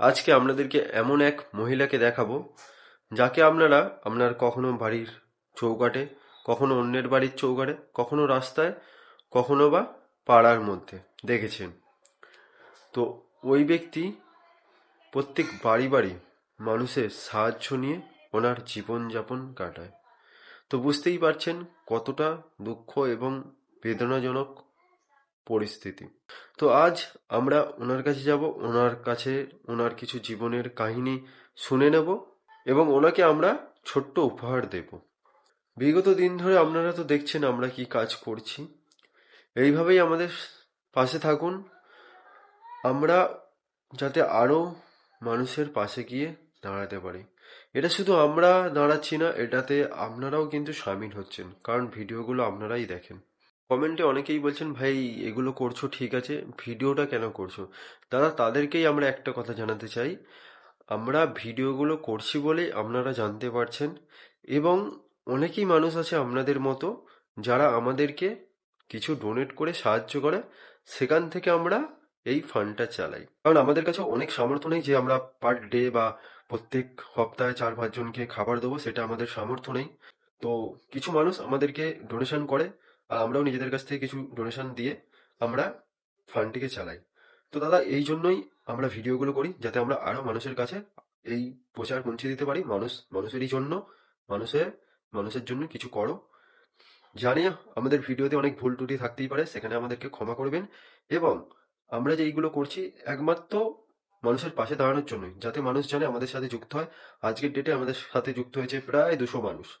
আজকে আপনাদেরকে এমন এক মহিলাকে দেখাবো, যাকে আপনারা আপনার কখনো বাড়ির চৌকাটে কখনো অন্যের বাড়ির চৌকাটে কখনো রাস্তায়, কখনো বা পাড়ার মধ্যে দেখেছেন। তো ওই ব্যক্তি প্রত্যেক বাড়ি বাড়ি মানুষের সাহায্য নিয়ে ওনার জীবনযাপন কাটায়। তো বুঝতেই পারছেন কতটা দুঃখ এবং বেদনাজনক পরিস্থিতি। তো আজ আমরা ওনার কাছে যাব, ওনার কাছে ওনার কিছু জীবনের কাহিনী শুনে নেব এবং ওনাকে আমরা ছোট্ট উপহার দেব। বিগত দিন ধরে আপনারা তো দেখছেন আমরা কি কাজ করছি। এইভাবেই আমাদের পাশে থাকুন। আমরা যাতে আরও মানুষের পাশে গিয়ে দাঁড়াতে পারি। এটা শুধু আমরা দাঁড়াচ্ছি না, এটাতে আপনারাও কিন্তু সামিল হচ্ছেন, কারণ ভিডিওগুলো আপনারাই দেখেন। কমেন্টে অনেকেই বলছেন, ভাই, এগুলো করছ, ঠিক আছে, ভিডিওটা কেন করছ? দাদা, তাদেরকেই আমরা একটা কথা জানাতে চাই। আমরা ভিডিওগুলো করছি বলেই আপনারা জানতে পারছেন এবং অনেকেই মানুষ আছে আপনাদের মতো যারা আমাদেরকে কিছু ডোনেট করে সাহায্য করে। সেখান থেকে আমরা এই ফান্ডটা চালাই। কারণ আমাদের কাছে অনেক সামর্থ্য নেই যে আমরা পার ডে বা প্রত্যেক সপ্তাহে চার পাঁচজনকে খাবার দেবো, সেটা আমাদের সামর্থ্য নেই। তো কিছু মানুষ আমাদেরকে ডোনেশন করে। আমরাও নিজেদের কাছ থেকে কিছু ডোনেশন দিয়ে আমরা ফান্ডটিকে চালাই। তো দাদা, এই জন্যই আমরা ভিডিওগুলো করি, যাতে আমরা আরও মানুষের কাছে এই প্রচার পৌঁছে দিতে পারি। মানুষ, মানুষেরই জন্য মানুষের মানুষের জন্য কিছু করো। জানি আমাদের ভিডিওতে অনেক ভুল ত্রুটি থাকতেই পারে, সেখানে আমাদেরকে ক্ষমা করবেন। এবং আমরা যে এইগুলো করছি, একমাত্র মানুষের পাশে দাঁড়ানোর জন্যই, যাতে মানুষ জানে আমাদের সাথে যুক্ত হয়। আজকের ডেটে আমাদের সাথে যুক্ত হয়েছে প্রায় দুশো মানুষ।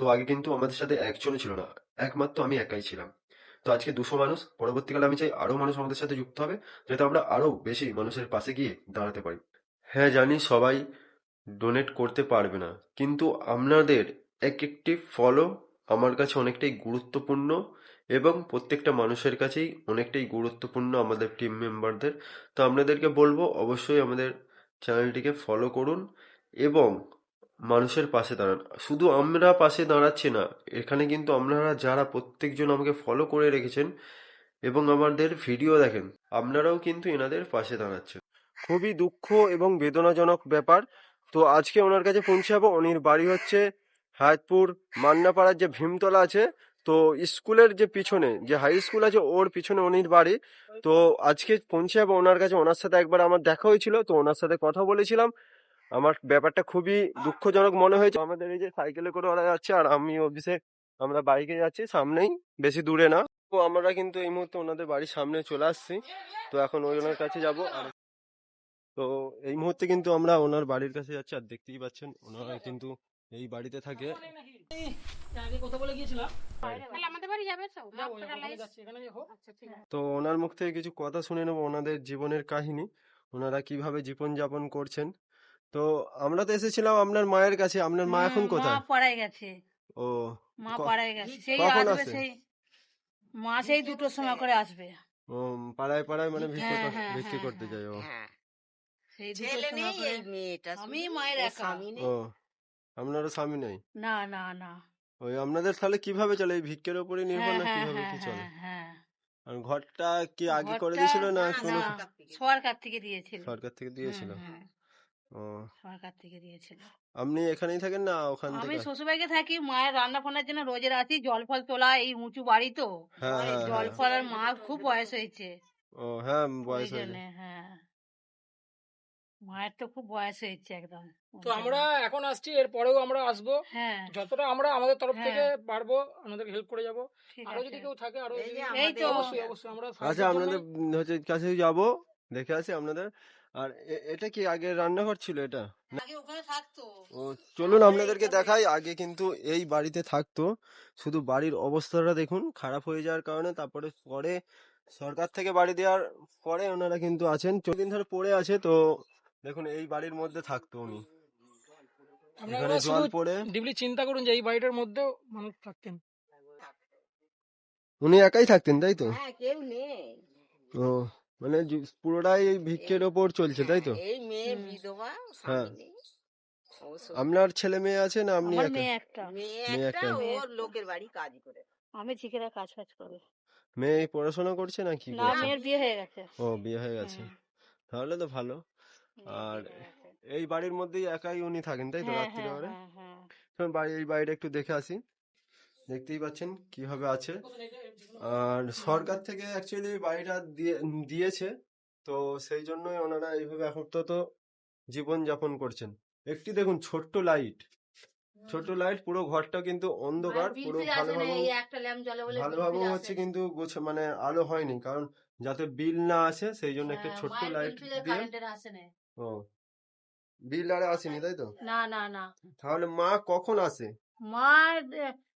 তো আগে কিন্তু আমাদের সাথে একজনও ছিল না, একমাত্র আমি একাই ছিলাম। তো আজকে দুশো মানুষ, পরবর্তীকালে আমি চাই আরও মানুষ আমাদের সাথে যুক্ত হবে, যাতে আমরা আরও বেশি মানুষের পাশে গিয়ে দাঁড়াতে পারি। হ্যাঁ জানি সবাই ডোনেট করতে পারবে না, কিন্তু আপনাদের এক একটি ফলো আমার কাছে অনেকটাই গুরুত্বপূর্ণ এবং প্রত্যেকটা মানুষের কাছেই অনেকটাই গুরুত্বপূর্ণ আমাদের টিম মেম্বারদের তো আপনাদেরকে বলব, অবশ্যই আমাদের চ্যানেলটিকে ফলো করুন এবং মানুষের পাশে দাঁড়ান। শুধু আমরা পাশে দাঁড়াচ্ছি না, এখানে কিন্তু আপনারা যারা প্রত্যেকজন আমাকে ফলো করে রেখেছেন এবং আমাদের ভিডিও দেখেন, আপনারাও কিন্তু এনাদের পাশে দাঁড়াচ্ছেন। খুবই দুঃখ এবং বেদনাজনক ব্যাপার। তো আজকে ওনার কাছে পৌঁছাবো। উনির বাড়ি হচ্ছে হায়াতপুর, মান্নাপাড়ার যে ভীমতলা আছে, তো স্কুলের যে পিছনে, যে হাই স্কুল আছে, ওর পিছনে উনির বাড়ি। তো আজকে পৌঁছাবো ওনার কাছে। ওনার সাথে একবার আমার দেখা হয়েছিল, তো ওনার সাথে কথা বলেছিলাম। আমার ব্যাপারটা খুবই দুঃখজনক মনে হয়েছে। আমাদের এই যে সাইকেলে করে ওরা যাচ্ছে আর আমি অফিসে আমরা বাইকে যাচ্ছি সামনেই বেশি দূরে না। তো আমরা কিন্তু এই মুহূর্তে ওনাদের বাড়ির সামনে চলে আসছি। তো এখন ওই ওনার কাছে যাব আর তো এই মুহূর্তে কিন্তু আমরা ওনার বাড়ির কাছে যাচ্ছি আর দেখতেই পাচ্ছেন ওনারা কিন্তু এই বাড়িতে থাকে। আগে কথা বলে গিয়েছিলাম তাহলে আমাদের বাড়ি যাবে তো? যাব এখন Hospitalize? যাচ্ছি এখানে হোক আচ্ছা তো ওনার মুখ থেকে কিছু কথা শুনে নেব ওনাদের জীবনের কাহিনী। ওনারা কীভাবে জীবন যাপন করছেন তো আমরা তো এসেছিলাম আপনার মায়ের কাছে। আপনার মা এখন কোথায়? মা পাড়ায় গেছে। ও মা পাড়ায় গেছে। সেই কখন আসবে সেই মা সেই দুটোর সময় করে আসবে। ও পাড়ায় পাড়ায় মানে ভিক্ষে হ্যাঁ, কর- হ্যাঁ, ভিক্ষে হ্যাঁ, করতে। যায় ও। হ্যাঁ। সেই ছেলে সময় নেই এই মেয়েটা আমি মায়ের একা। স্বামী নেই। ও আপনারও স্বামী নেই? না না না। ওই আপনাদের তাহলে কীভাবে চলে? এই ভিক্ষের উপরে নির্ভর না কীভাবে কি চলে? আর ঘরটা কি আগে করে দিয়েছিল না কোনো সরকার থেকে। দিয়েছিল। সরকার থেকে দিয়েছিল? সরকার থেকে দিয়েছিল। আপনি এখানেই থাকেন না ওখান আমি শ্বশুরবাড়িতে থাকি মায়ের রান্না ফান্নার জন্য রোজের আছি জল ফল তোলা এই উঁচু বাড়ি তো। হ্যাঁ হ্যাঁ জল হ্যাঁ। ফল আর মা খুব বয়স হয়েছে। ও হ্যাঁ বয়স হয়েছে। হ্যাঁ। মায়ের তো খুব বয়স হয়েছে একদম তো আমরা এখন আসছি এরপরেও আমরা আসব। হ্যাঁ। যতটা আমরা আমাদের তরফ। থেকে পারব আমাদের হেল্প করে যাব। আরও যদি কেউ থাকে আরও এই তো। অবশ্যই অবশ্যই আমরা আচ্ছা আপনাদের হচ্ছে কাছে যাব। দেখে আসি আপনাদের। আর এ- এটা কি আগে রান্নাঘর ছিল এটা? আগে ওখানে থাকতো। ও চলুন আপনাদেরকে দেখাই আগে কিন্তু এই বাড়িতে থাকতো। শুধু বাড়ির অবস্থাটা দেখুন খারাপ হয়ে যাওয়ার কারণে তারপরে পরে সরকার থেকে বাড়ি দেওয়ার পরে ওনারা কিন্তু আছেন। চদিন ধরে পড়ে আছে তো দেখুন এই বাড়ির মধ্যে থাকতো উনি। এখানে জল পড়ে। ডিপলি চিন্তা করুন যে এই বাড়িটার মধ্যেও মানুষ থাকতেন। উনি একাই থাকতেন তাই তো? হ্যাঁ কেউ নেই। ও মানে পুরোটাই এই ভিক্ষের ওপর চলছে তাই তো? এই মেয়ে বিধবা হ্যাঁ। আপনার ছেলে মেয়ে আছে না আপনি মেয়ে একটা। মেয়ে একটা। ওর লোকের বাড়ি কাজ করে। আমি ঠিকারা কাজ ফাজ করে। মেয়ে পড়াশোনা করছে না কি না মেয়ের বিয়ে হয়ে গেছে। ও বিয়ে হয়ে গেছে। তাহলে তো ভালো। আর এই বাড়ির মধ্যেই একাই উনি থাকেন তাই তো হ্যাঁ, রাত্রি হ্যাঁ, হ্যাঁ, হ্যাঁ। বাড়ি এই বাড়িটা একটু দেখে আসি। দেখতেই পাচ্ছেন কীভাবে আছে। আর সরকার থেকে অ্যাকচুয়ালি বাড়িটা দিয়ে দিয়েছে। তো সেই জন্যই ওনারা এইভাবে আপাতত জীবন যাপন করছেন। একটি দেখুন ছোট্ট লাইট ছোট্ট লাইট পুরো ঘরটা কিন্তু অন্ধকার পুরো ফিল আসে না, ভালোভাবে ভালোভাবে হচ্ছে কিন্তু গোছ মানে আলো হয়নি। কারণ যাতে বিল না আসে সেই জন্য একটা হ্যাঁ, ছোট্ট লাইট দিয়ে। ও বিল আর আসেনি তাই তো? না না না। তাহলে মা কখন আসে? মা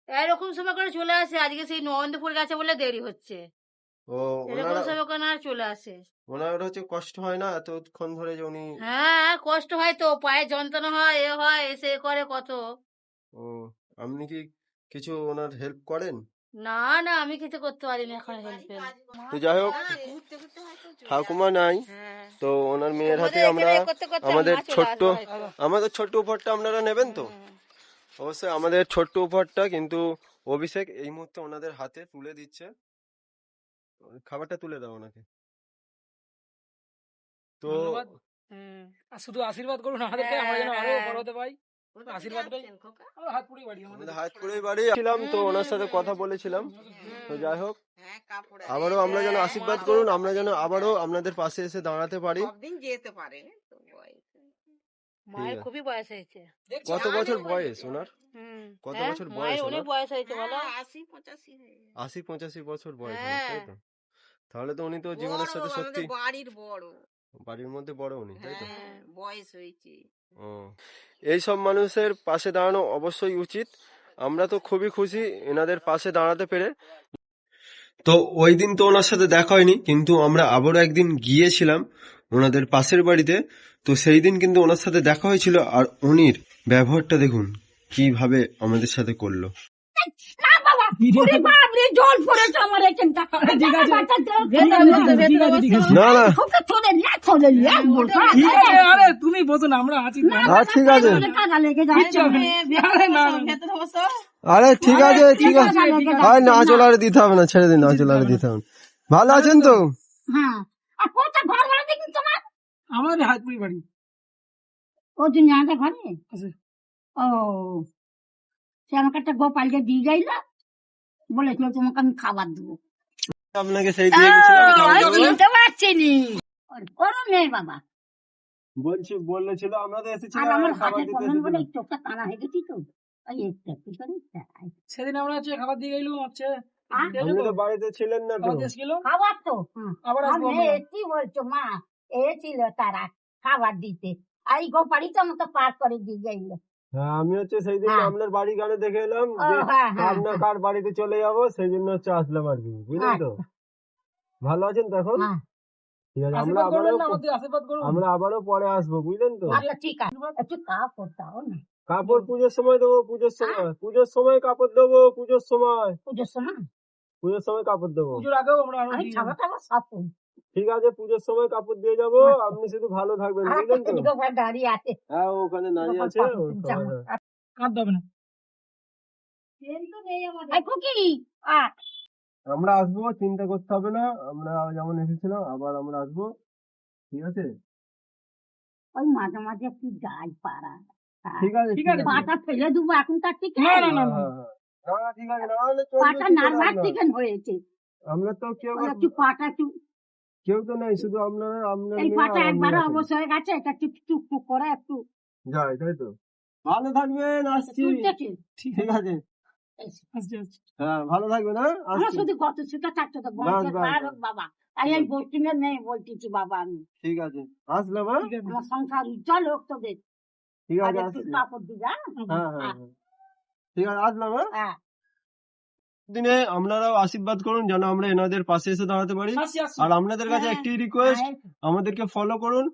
এরকম সময় করে চলে আসে। আজকে সেই নরেন্দ্রপুর গেছে বলে দেরি হচ্ছে। ও এরকম ওনারা সময় করে আর চলে আসে। ওনার হচ্ছে কষ্ট হয় না? এতক্ষণ ধরে যে উনি হ্যাঁ কষ্ট হয় তো। পায়ে যন্ত্রণা হয় এ হয় এসে করে কত? ও আপনি কি কিছু ওনার হেল্প করেন? না না আমি কিছু করতে পারিনি এখন হেল্প তো যাই হোক ঠাকুমা নাই। তো ওনার মেয়ের হাতে আমরা আমাদের ছোট্ট আমাদের ছোট্ট উপহারটা আপনারা নেবেন তো। অবশ্যই আমাদের ছোট্ট উপহারটা কিন্তু অভিষেক এই মুহূর্তে ওনাদের হাতে তুলে দিচ্ছে। খাবারটা তুলে দাও ওনাকে। তো শুধু আশীর্বাদ করুন আমাদেরকে আমরা যেন আরও হ্যাঁ। বড় হতে পাই বাড়ি। ছিলাম তো ওনার সাথে কথা বলেছিলাম। তো যাই হোক হ্যাঁ। আবারও আমরা যেন আশীর্বাদ করুন আমরা যেন আবারও আপনাদের পাশে এসে দাঁড়াতে পারি। যেতে পারে। মায়ের খুবই বয়স হয়েছে। কত বছর বয়স ওনার? কত হ্যাঁ, বছর বয়স অনেক বয়স হয়েছে বলো। হ্যাঁ, আশি পঁচাশি হয়ে। আশি পঁচাশি বছর বয়স ওনার, তাই হ্যাঁ। তো? তাহলে তো উনি তো জীবনের সাথে সত্যি বাড়ির বড়। বাড়ির মধ্যে বড় উনি তাই তো? হ্যাঁ বয়স হয়েছে। ও এই সব মানুষের পাশে দাঁড়ানো অবশ্যই উচিত। আমরা তো খুবই খুশি এনাদের পাশে দাঁড়াতে পেরে। তো ওই দিন তো ওনার সাথে দেখা হয়নি কিন্তু আমরা আবারও একদিন গিয়েছিলাম ওনাদের পাশের বাড়িতে। তো সেই দিন কিন্তু ওনার সাথে দেখা হয়েছিল আর উনির ব্যবহারটা দেখুন কীভাবে আমাদের সাথে করল। তুমি বসো না আমরা আছি। হ্যাঁ ঠিক আছে। আরে আরে ঠিক আছে ঠিক আছে। হয় না চলারে দিতে হবে না ছেড়ে দিন না চলারে দিতে হবে ভালো আছেন তো হ্যাঁ। আর কোথায় ঘর ভাড়া দেখুন তোমার? আমাদের হাত পুড়ি বাড়ি ও তুমি আমাদের ঘরে? আছে। ও সে আমাকে একটা গোপালকে দিয়ে গেল বলেছিল তোমাকে আমি খাবার দেবো আপনাকে সেই দিয়ে চিনতে পারছি নি ওর মেয়ে বাবা বলছি বলেছিল আমরা তো আর আমার খাবার হাতে দিতে বলে চোখটা টানা হয়ে গেছি তো সেদিন আমরা হচ্ছে খাবার দিয়ে গেলাম হচ্ছে বাড়িতে ছিলেন না খাবার তো। আবার আমি কি বলছো মা এসেছিল তারা খাবার দিতে। আর এই গোপালই তো আমাকে পার করে দিয়ে গেল। হ্যাঁ আমি হচ্ছে সেই দিন হ্যাঁ। আপনার বাড়ি গানে দেখে এলাম যে হ্যাঁ, কার বাড়িতে চলে যাব সেই জন্য হচ্ছে আসলাম আর কি বুঝলেন তো? ভালো আছেন তো এখন হ্যাঁ। ঠিক আছে আমরা আবারও না আশীর্বাদ করুন। আমরা আবারও পরে আসব বুঝলেন তো? আচ্ছা ঠিক আছে। একটু কাপড় দাও না। কাপড় পুজোর সময় দেবো পুজোর সময় পুজোর সময় কাপড় দেবো পুজোর সময়। পুজোর সময়? পুজোর সময় কাপড় দেবো। পুজোর আগেও আমরা। ঠিক আছে পুজোর সময় কাপড় দিয়ে যাব আপনি শুধু ভালো থাকবেন বুঝলেন তো? দাঁড়িয়ে আছে। হ্যাঁ ওখানে দাঁড়িয়ে আছে। কাঁদতে হবে না। আমরা আসব চিন্তা করতে হবে না। আমরা যেমন এসেছিলাম আবার আমরা আসব। ঠিক আছে? ওই মাঝে মাঝে একটু যাই পাড়া ঠিক আছে ঠিক আছে। পাটা ফেলে দেবো এখন তার ঠিক না, না, না, হ্যাঁ। না, ঠিক আছে না হলে পাটা নার্ভাস চিকেন হয়েছে। আমরা তো কেউ একটু পাটা একটু কেউ তো নাই শুধু আপনারা আপনার এই পাটা আর আমি একবারে আছি। অবশ্য হয়ে গেছে এটা একটু টুক টুক করে একটু। যাই তাই তো। ভালো থাকবেন আসছি। ঠিক আছে। আসছি আসছি। হ্যাঁ ভালো থাকবেন হ্যাঁ শুধু কত সুতা থাকতো তো বাস, বলতে বাস, পারো বাস। বাবা। আর নেই বলতেছি বাবা আমি। ঠিক আছে আসলাম হ্যাঁ। আমার সংসার উজ্জ্বল হোক তোদের। ঠিক আছে দিবা হ্যাঁ? হ্যাঁ হ্যাঁ। ঠিক আছে আসলাম হ্যাঁ? দিনে আপনারাও আশীর্বাদ করুন যেন আমরা এনাদের পাশে এসে দাঁড়াতে পারি। আর আপনাদের কাছে। একটি রিকোয়েস্ট আমাদেরকে ফলো করুন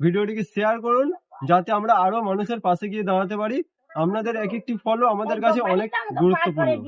ভিডিওটিকে শেয়ার করুন যাতে আমরা আরও মানুষের পাশে গিয়ে দাঁড়াতে পারি। আপনাদের এক একটি ফলো আমাদের কাছে অনেক গুরুত্বপূর্ণ।